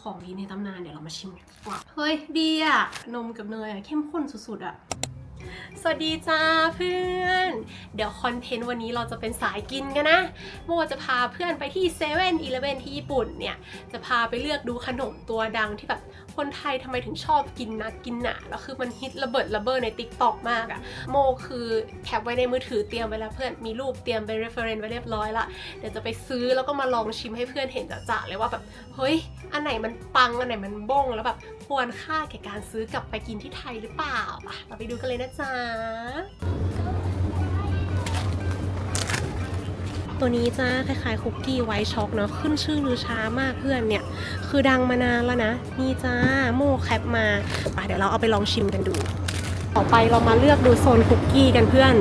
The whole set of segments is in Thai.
ของดีในตำนานเดี๋ยวเรามาชิมกันดีกว่า เฮ้ยดีอะนมกับเนยอะเข้มข้นสุดๆอะ สวัสดีจ้าเพื่อน เดี๋ยวคอนเทนต์วันนี้เราจะเป็นสายกินกันนะโมจะพาเพื่อนไปที่เซเว่นอีเลฟเว่นที่ญี่ปุ่นเนี่ย จะพาไปเลือกดูขนมตัวดังที่แบบคนไทยทำไมถึงชอบกินนักกินหนาแล้วคือมันฮิตระเบิดระเบ้อในติ๊กต็อกมากอะโมคือแคปไว้ในมือถือเตรียมไว้แล้วเพื่อนมีรูปเตรียมเป็น reference ไว้เรียบร้อยละเดี๋ยวจะไปซื้อแล้วก็มาลองชิมให้เพื่อนเห็นจะๆเลยว่าแบบเฮ้ยอันไหนมันปังอันไหนมันบ้งแล้วแบบควรค่าแก่การซื้อกลับไปกินที่ไทยหรือเปล่าอะเราไปดูกันเลยนะจ๊ะตัวนี้จ้าคล้ายๆคุกกี้ไวท์ช็อกเนาะขึ้นชื่อลือช้ามากเพื่อนเนี่ย คือดังมานานแล้วนะ นี่จ้าโมแคปมาไปเดี๋ยวเราเอาไปลองชิมกันดู ต่อไปเรามาเลือกดูโซนคุกกี้กันเพื่อน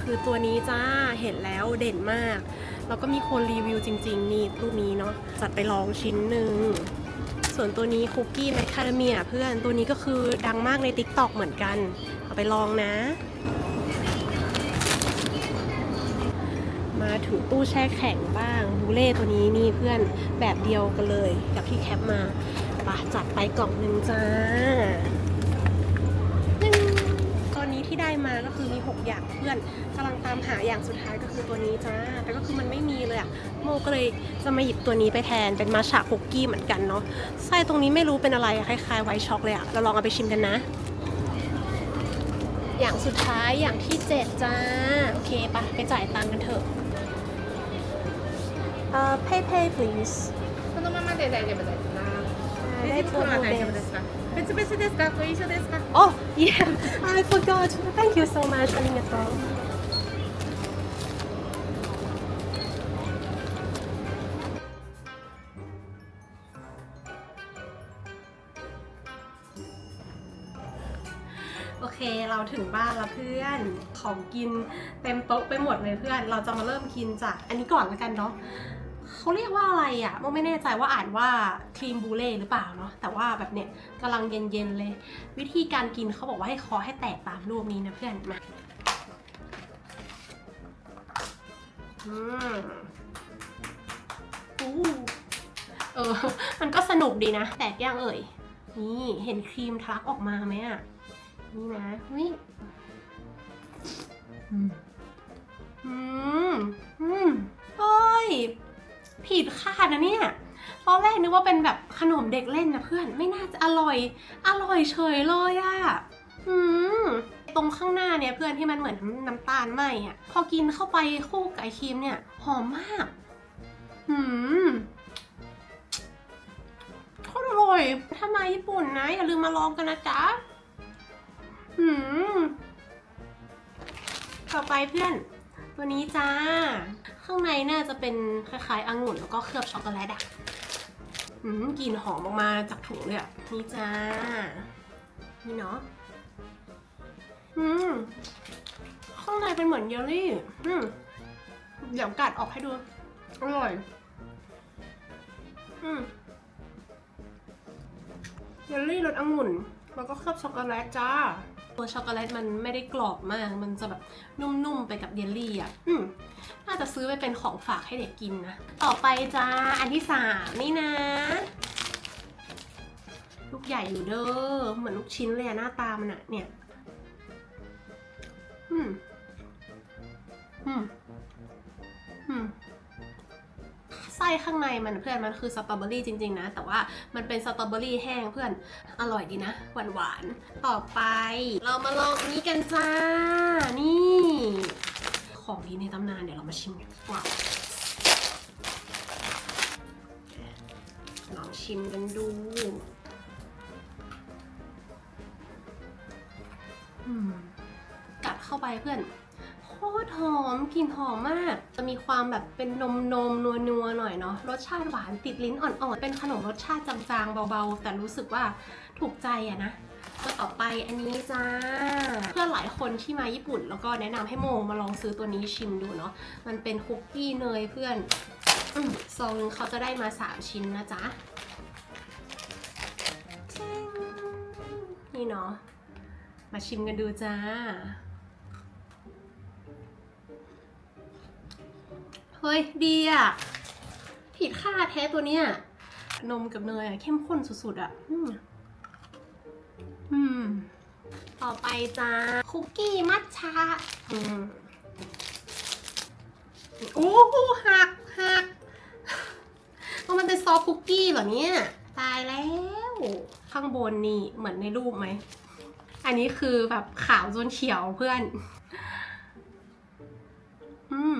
คือตัวนี้จ้าเห็นแล้วเด่นมาก แล้วก็มีคนรีวิวจริง ๆ นี่รูปนี้เนาะจัดไปลองชิ้นหนึ่ง ส่วนตัวนี้คุกกี้แมคคาเดเมียเพื่อนตัวนี้ก็คือดังมากใน t ิ k t o k เหมือนกัน เอาไปลองนะ มาถึงตู้แช่แข็งบ้างบูเล่ตัวนี้นี่เพื่อนแบบเดียวกันเลย กับที่แคปมาปะจัดไปกล่องหนึ่งจ้า ที่ได้มาก็คือมี 6 อย่างเพื่อนกำลังตามหาอย่างสุดท้ายก็คือตัวนี้จ้า แต่ก็คือมันไม่มีเลยอะโมก็เลยจะมาหยิบตัวนี้ไปแทนเป็นมาชาคุกกี้เหมือนกันเนาะไส้ตรงนี้ไม่รู้เป็นอะไรอะคล้ายๆไวท์ช็อกเลยอะเราลองเอาไปชิมกันนะ อย่างสุดท้ายอย่างที่ 7 จ้า โอเคปะไปจ่ายตังค์กันเถอะเอ่อ pay pay please このままで大丈夫ですか。ได้ レジ ตัว 袋は大丈夫 เด ですか。 別々ですか。ご一緒ですか。 Oh yeah I forgot thank you so much ありがとうโอเคเราถึงบ้านแล้วเพื่อนของกินเต็มโต๊ะไปหมดเลยเพื่อน เราจะมาเริ่มกินจากอันนี้ก่อนแล้วกันเนาะ เขาเรียกว่าอะไรอะ่ะโมไม่แน่ใจว่าอ่านว่าครีมบูเล่หรือเปล่าเนาะแต่ว่าแบบเนี้ยกำลังเย็นๆเลย วิธีการกินเขาบอกว่าให้คอให้แตกตามรูปนี้นะเพื่อนมาอืมอู้เออ มันก็สนุกดีนะ แตกย่างเอ่ย นี่เห็นครีมทะลักออกมาไหมอะ นี่นะวิอืม อืม อืมเฮ้ย ผิดคาดนะเนี่ยตอนแรกนึกว่าเป็นแบบขนมเด็กเล่นนะเพื่อนไม่น่าจะอร่อย อร่อยเฉยเลยอะอืมตรงข้างหน้าเนี่ยเพื่อนที่มันเหมือนน้ำตาลไหมอะพอกินเข้าไปคู่กับไอครีมเนี่ย หอมมากอืมโคตรอร่อยถ้ามาญี่ปุ่นนะ อย่าลืมมาลองกันนะจ๊ะอืมต่อไปเพื่อน ตัวนี้จ้า ข้างในน่าจะเป็นคล้ายๆองุ่นแล้วก็เคลือบช็อกโกแลตอะอืมกลิ่นหอมออกมาจากถุงเลยอะนี่จ้า นี่เนาะ อืม ข้างในเป็นเหมือนเยลลี่ อืม เดี๋ยวกัดออกให้ดู อร่อย อืม เยลลี่รสองุ่น แล้วก็เคลือบช็อกโกแลตจ้า ตัวช็อกโกแลตมันไม่ได้กรอบมาก มันจะแบบนุ่มๆไปกับเยลลี่อะอืมน่าจะซื้อไปเป็นของฝากให้เด็กกินนะ ต่อไปจ้า อันที่สามนี่นะ ลูกใหญ่อยู่เด้อ เหมือนลูกชิ้นเลยอะหน้าตามันอะเนี่ย อืม ส้ข้างในมันเพื่อนมันคือสตรอเบอรี่จริงๆนะ แต่ว่ามันเป็นสตรอเบอรี่แห้งเพื่อนอร่อยดีนะ หวานหวานๆต่อไป เรามาลองนี้กันจ้า นี่ ของดีในตำนานเดี๋ยวเรามาชิมกันดีกว่าลองชิมกันดูกัดเข้าไปเพื่อน คตรหอมกลิ่นหอมมาก จะมีความแบบเป็นนมนมนัวนัวหน่อยเนาะรสชาติหวานติดลิ้นอ่อนๆ เป็นขนมรสชาติจางๆเบาๆ แต่รู้สึกว่าถูกใจอะนะก็ต่อไปอันนี้จ้า เพื่อนหลายคนที่มาญี่ปุ่น แล้วก็แนะนำให้โมมาลองซื้อตัวนี้ชิมดูเนาะมันเป็นคุกกี้เนยเพื่อนอซองนึงเขาจะได้มา 3 ชิ้นนะจ๊ะนี่เนาะมาชิมกันดูจ้า เฮ้ยดีอะ ผิดค่าแท้ตัวเนี้ย นมกับเนยอะ เข้มข้นสุดๆอะ อืมอืม ต่อไปจ้า คุกกี้มัทฉะอืมโอ้โหหักหักเอามันเป็นซอฟคุกกี้เหรอเนี่ย ตายแล้ว ข้างบนนี่เหมือนในรูปไหม อันนี้คือแบบขาวจนเขียวเพื่อน อืม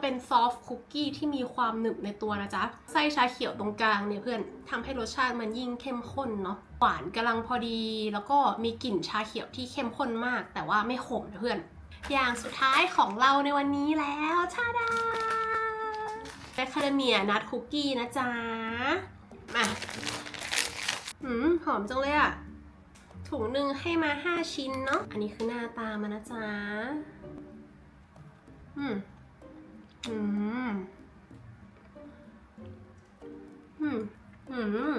เป็นซอฟต์คุกกี้ที่มีความหนึบในตัวนะจ๊ะ ไส้ชาเขียวตรงกลางเนี่ยเพื่อนทำให้รสชาติมันยิ่งเข้มข้นเนาะ หวานกำลังพอดี แล้วก็มีกลิ่นชาเขียวที่เข้มข้นมาก แต่ว่าไม่ขมนะเพื่อน อย่างสุดท้ายของเราในวันนี้แล้วชาดาแมคคาเดเมียนัทคุกกี้นะจ๊ะ มาหืมหอมจังเลยอะถุงหนึ่งให้มาห้าชิ้นเนาะ อันนี้คือหน้าตามันนะจ๊ะ อืม อืม อืม อืม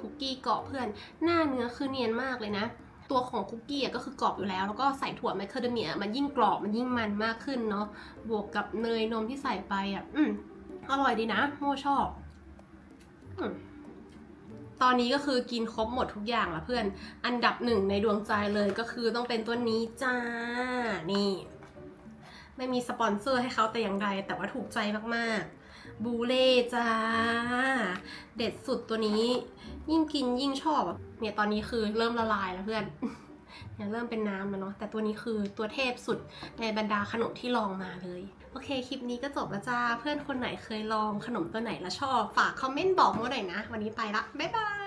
คุกกี้กรอบเพื่อน หน้าเนื้อคือเนียนมากเลยนะ ตัวของคุกกี้อะก็คือกรอบอยู่แล้ว แล้วก็ใส่ถั่วแมคคาเดเมีย มันยิ่งกรอบ มันยิ่งมันมากขึ้นเนาะ บวกกับเนยนมที่ใส่ไปอะ อืม อร่อยดีนะ โมชอบ อืมตอนนี้ก็คือกินครบหมดทุกอย่างละเพื่อน อันดับหนึ่งในดวงใจเลยก็คือต้องเป็นตัวนี้จ้า นี่ ไม่มีสปอนเซอร์ให้เขาแต่อย่างใดแต่ว่าถูกใจมากๆ บูเล่จ้า เด็ดสุดตัวนี้ ยิ่งกินยิ่งชอบเนี่ยตอนนี้คือเริ่มละลายแล้วเพื่อนเนี่ยเริ่มเป็นน้ำแล้วเนาะแต่ตัวนี้คือตัวเทพสุดในบรรดาขนมที่ลองมาเลย โอเค คลิปนี้ก็จบแล้วจ้า เพื่อนคนไหนเคยลองขนมตัวไหนแล้วชอบ ฝากคอมเมนต์บอกมาหน่อยนะ วันนี้ไปละ บ๊ายบาย